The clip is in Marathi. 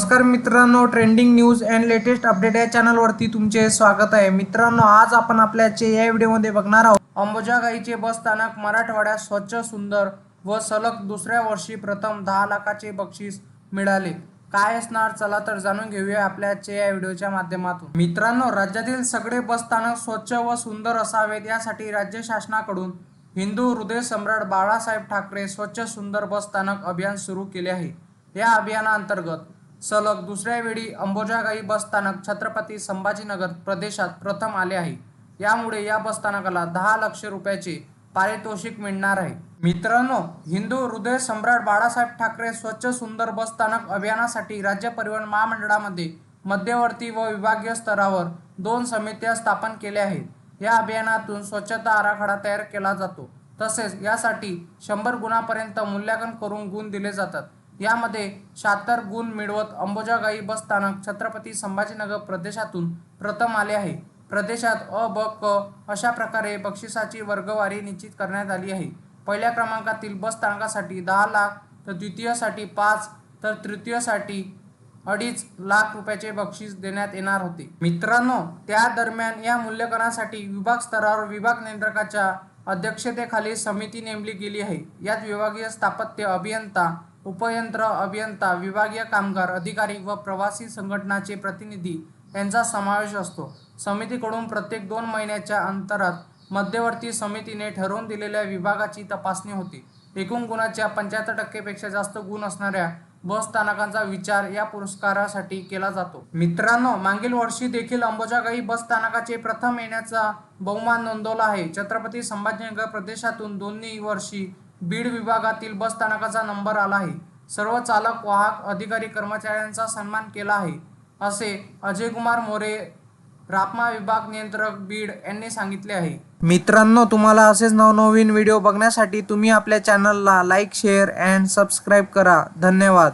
नमस्कार मित्रांनो trending news and latest update या चॅनलवरती तुमचे स्वागत आहे. मित्रांनो आज आपण आपल्याचे या व्हिडिओमध्ये बघणार आहोत. अंबुजा गाईचे बस स्थानक मराठवाड्यात स्वच्छ सुंदर व सलग दुसऱ्या वर्षी प्रथम दहा लाखाचे बक्षीस मिळाले. काय असणार? चला तर जाणून घेऊया आपल्याचे या व्हिडिओच्या माध्यमातून. मित्रांनो राज्यातील सगळे बस स्थानक स्वच्छ व सुंदर असावेत यासाठी राज्य शासनाकडून हिंदू हृदय सम्राट बाळासाहेब ठाकरे स्वच्छ सुंदर बस स्थानक अभियान सुरू केले आहे. या अभियानाअंतर्गत सलग दुसऱ्या वेळी अंबोजागाई बस स्थानक छत्रपती संभाजीनगर प्रदेशात प्रथम आले आहे. यामुळे या बस स्थानकाला दहा लक्ष रुपयाचे पारितोषिक मिळणार आहे. मित्रांनो हिंदू हृदय सम्राट बाळासाहेब ठाकरे स्वच्छ सुंदर बस स्थानक अभियानासाठी राज्य परिवहन महामंडळामध्ये मध्यवर्ती व विभागीय स्तरावर दोन समित्या स्थापन केल्या आहेत. या अभियानातून स्वच्छता आराखडा तयार केला जातो. तसेच यासाठी शंभर गुणापर्यंत मूल्यांकन करून गुण दिले जातात. यामध्ये शहात्तर गुण मिळवत अंबोजागाई बस स्थानक छत्रपती संभाजीनगर प्रदेशातून प्रथम आले आहे. प्रदेशात अ ब क अशा प्रकारे बक्षिसाची वर्गवारी निश्चित करण्यात आली आहे. पहिल्या क्रमांकातील बस स्थानकासाठी दहा लाख तर द्वितीयसाठी पाच तर तृतीयसाठी अडीच लाख रुपयाचे बक्षीस देण्यात येणार होते. मित्रांनो त्या दरम्यान या मूल्यांकनासाठी विभाग स्तरावर विभाग नियंत्रकाच्या अध्यक्षतेखाली समिती नेमली गेली आहे. यात विभागीय स्थापत्य अभियंता उपयंत्र अभियंता विभागीय कामगार अधिकारी व प्रवासी संघटनाचे प्रतिनिधी यांचा समावेश असतो. समितीकडून प्रत्येक दोन महिन्याच्या अंतरात मध्यवर्ती समितीने ठरवून दिलेल्या विभागाची तपासणी होते. एकूण गुणाच्या पंच्याहत्तर टक्केपेक्षा जास्त गुण असणाऱ्या बस स्थानकांचा विचार या पुरस्कारासाठी केला जातो. मित्रांनो मागील वर्षी देखील अंबोजागाई बस स्थानकाचे प्रथम येण्याचा बहुमान नोंदवला आहे. छत्रपती संभाजीनगर प्रदेशातून दोन्ही वर्षी बीड विभागातील बस स्थानकाचा नंबर आला आहे. सर्व चालक वाहक अधिकारी कर्मचाऱ्यांचा सन्मान केला आहे. असे अजयकुमार मोरे रापमा विभाग नियंत्रक बीड यांनी सांगितले आहे. मित्रांनो तुम्हाला असेच नवनवीन व्हिडिओ बघण्यासाठी तुम्ही आपल्या चॅनलला लाईक शेअर अँड सबस्क्राईब करा. धन्यवाद.